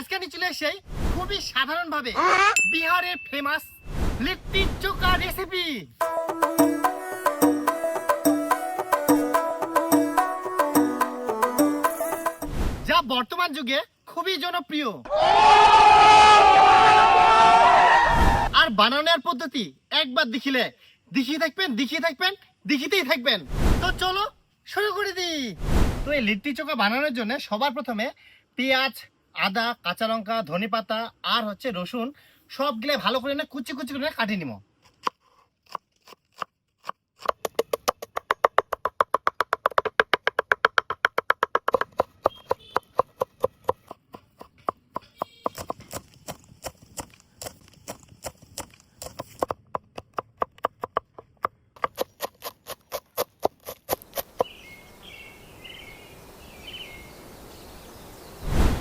আজকে আমি চলে এসেছি খুবই সাধারণ ভাবে বিহারের ফেমাস লিট্টি চোখা রেসিপি যা বর্তমান যুগে খুবই জনপ্রিয়। আর বানানোর পদ্ধতি একবার দেখিলে দেখিয়ে থাকবেন দেখিয়ে থাকবেন, দেখিতেই থাকবেন। তো চলো শুরু করে দিই। তো এই লিট্টি চোখা বানানোর জন্য সবার প্রথমে পেঁয়াজ আদা, কাঁচা লঙ্কা ধনে পাতা আর হচ্ছে রসুন সবগুলো ভালো করে না কুচি কুচি করে কাটিয়ে নিব।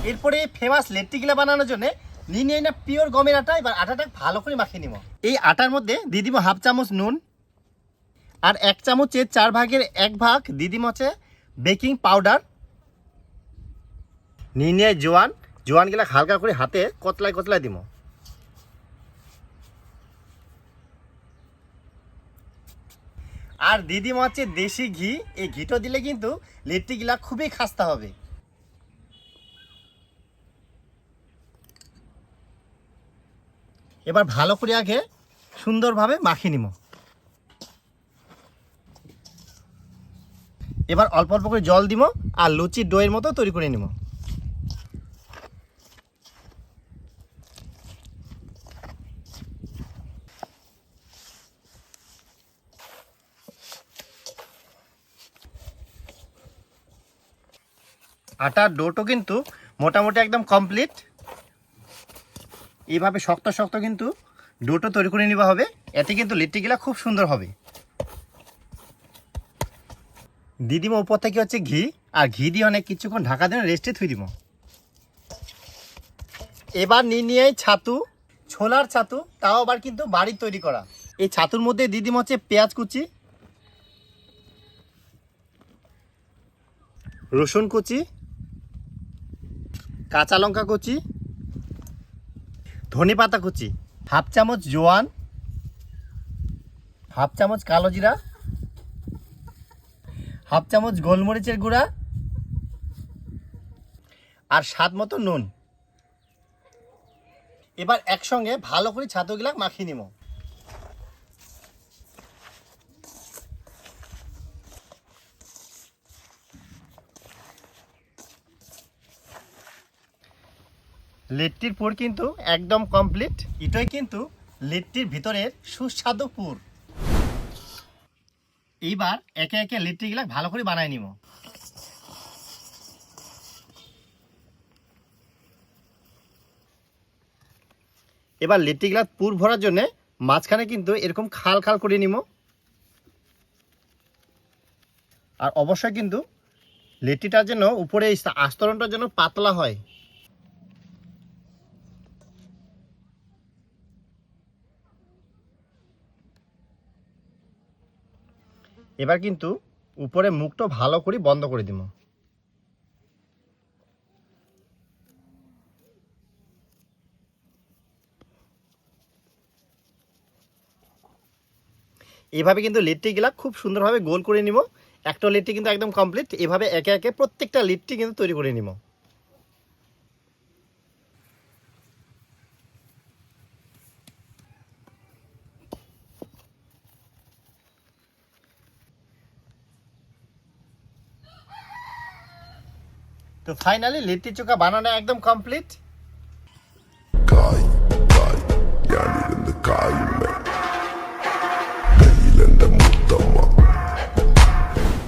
এরপরে ফেমাস লেট্টিগুলা বানানোর জন্য নিয়ে নিয়ে না পিওর গমের আটা, এবার আটাটা ভালো করে মাখিয়ে নিব। এই আটার মধ্যে দিয়ে দিব হাফ চামচ নুন আর এক চামচের চার ভাগের এক ভাগ দিয়ে দিব হচ্ছে বেকিং পাউডার নিয়ে নিয়ে জোয়ান জোয়ানগুলা হালকা করে হাতে কতলায় কতলায় দিব। আর দিদি হচ্ছে দেশি ঘি, এই ঘিটা দিলে কিন্তু লিট্টিগুলা খুবই খাস্তা হবে। এবার ভালো করে আগে সুন্দরভাবে মাখিয়ে নিব। এবার অল্প অল্প করে জল দিব আর লুচির ডোয়ের মতো তৈরি করে নিব। আটার ডোটো কিন্তু মোটামুটি একদম কমপ্লিট। এইভাবে শক্ত শক্ত কিন্তু ডোটো তৈরি করে নেওয়া হবে। এতে কিন্তু লিট্টিগুলা খুব সুন্দর হবে। দিদিমা উপর থেকে হচ্ছে ঘি। আর ঘি দিয়ে অনেক কিছুক্ষণ ঢাকা দিয়ে রেস্টে থুই দিব। এবার নিয়ে নিয়ে ছাতু, ছোলার ছাতু, তাও আবার কিন্তু বাড়ির তৈরি করা। এই ছাতুর মধ্যে দিদিমা হচ্ছে পেঁয়াজ কুচি, রসুন কুচি, কাঁচা লঙ্কা কুচি ধনে পাতা কুচি, হাফ চামচ জোয়ান, হাফ চামচ কালো জিরা, হাফ চামচ গোলমরিচের গুঁড়া আর স্বাদ মতো নুন। এবার একসঙ্গে ভালো করে ছাতুগুলা মাখিয়ে নিব লিট্টির পুর কিন্তু একদম কমপ্লিট। এটাই কিন্তু লেটটির ভিতরের সুস্বাদু পুর। এইবার একে একে লিট্টিগুলা ভালো করে বানায় নিব। এবার লিট্টিগুলা পুর ভরার জন্য মাঝখানে কিন্তু এরকম খাল খাল করে নিব। আর অবশ্যই কিন্তু লিট্টিটার জন্য উপরে আস্তরণটার জন্য পাতলা হয়। এবার কিন্তু উপরে মুখটা ভালো করে বন্ধ করে দিব। এভাবে কিন্তু লিট্টিগুলা খুব সুন্দরভাবে গোল করে নিব। একটা লিট্টি কিন্তু একদম কমপ্লিট এভাবে একে একে প্রত্যেকটা লিট্টি কিন্তু তৈরি করে নিব। তো ফাইনালি লিট্টি চোখা বানানো একদম কমপ্লিট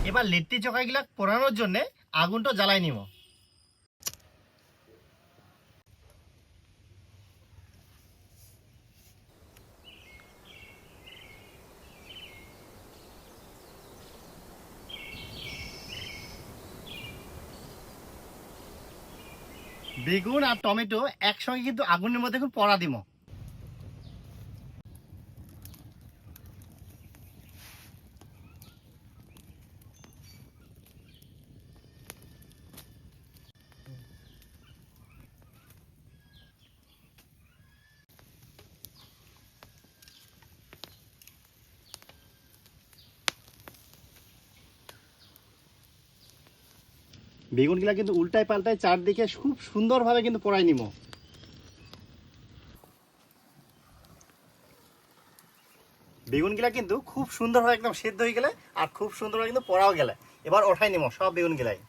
এবার লিট্টি চোখাগুলা পোড়ানোর জন্য আগুনটা জ্বালাই নিব। বেগুন আর টমেটো একসঙ্গে কিন্তু আগুনের মধ্যে এখন পড়া দিব। বেগুনগুলা কিন্তু উল্টায় পাল্টায় চারদিকে খুব সুন্দরভাবে কিন্তু পড়াই নিব বেগুনগুলা কিন্তু খুব সুন্দরভাবে একদম সেদ্ধ হয়ে গেলে আর খুব সুন্দরভাবে কিন্তু পড়াও গেলে। এবার ওঠাই নিব সব বেগুনগুলাই।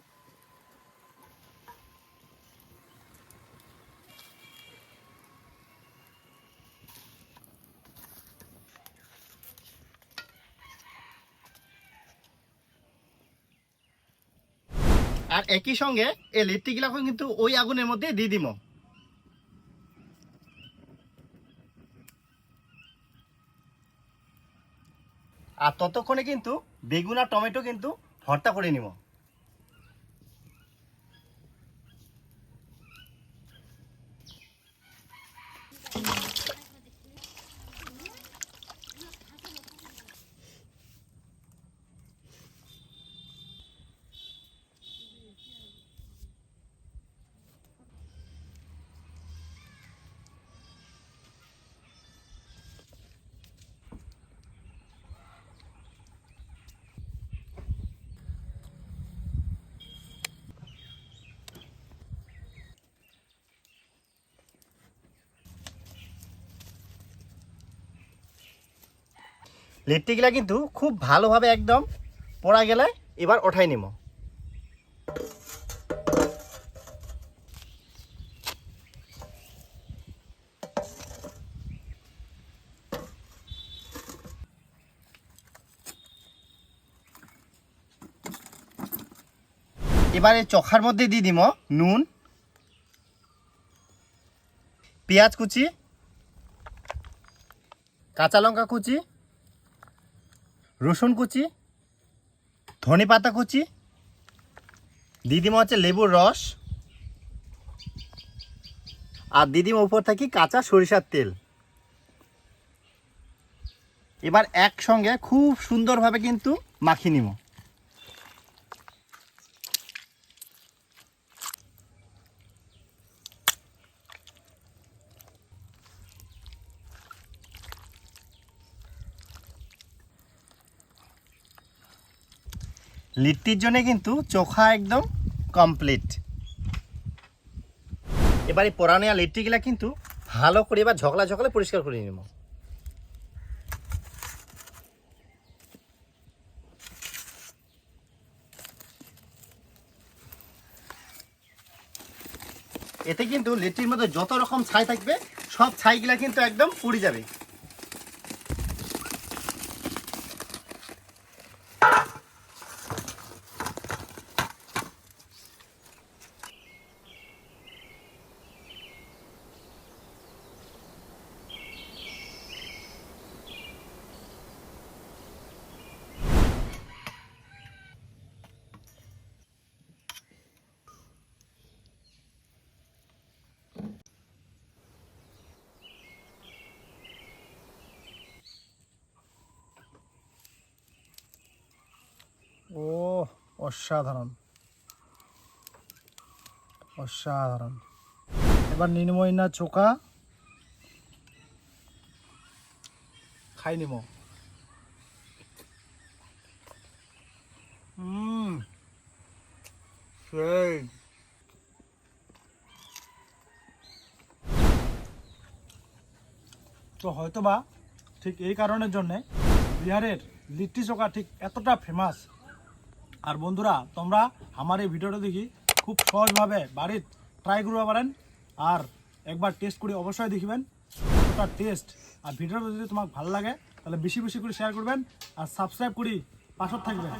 আর একই সঙ্গে এই লিট্টিগুলাকে কিন্তু ওই আগুনের মধ্যে দিয়ে দিব আর ততক্ষণে কিন্তু বেগুন আর টমেটো কিন্তু ভর্তা করে নিব লিট্টিগুলা কিন্তু খুব ভালোভাবে একদম পোড়া গেলে এবার ওঠাই নিব এবারে চখার মধ্যে দিয়ে দিব নুন, পেঁয়াজ কুচি, কাঁচা লঙ্কা কুচি রসুন কুচি, ধনে পাতা কুচি, দিদিমা হচ্ছে লেবুর রস, আর দিদিমা উপর থাকি কাঁচা সরিষার তেল। এবার একসঙ্গে খুব সুন্দরভাবে কিন্তু মাখিয়ে নিব। লিট্টির জন্য কিন্তু চোখা একদম কমপ্লিট এবার এই পোড়ানিয়া লিট্টিগুলা কিন্তু ভালো করে এবার ঝকলা ঝকলা পরিষ্কার করে নেব। এতে কিন্তু লিট্টির মধ্যে যত রকম ছাই থাকবে, সব ছাইগুলা কিন্তু একদম পুড়ে যাবে। ও, অসাধারণ। অসাধারণ। এবার নির্ময় না চোকা খাই নিব সেই। তো হয়তোবা ঠিক এই কারণের জন্যে বিহারের লিট্টি চোখা ঠিক এতটা ফেমাস আর বন্ধুরা তোমরা আমার এই ভিডিওটা দেখি খুব সহজভাবে বাড়ির ট্রাই করতে পারেন। আর একবার টেস্ট করে অবশ্যই দেখবেন। তার টেস্ট আর ভিডিওটা যদি তোমার ভালো লাগে তাহলে বেশি বেশি করে শেয়ার করবেন আর সাবস্ক্রাইব করি পাশত থাকবেন।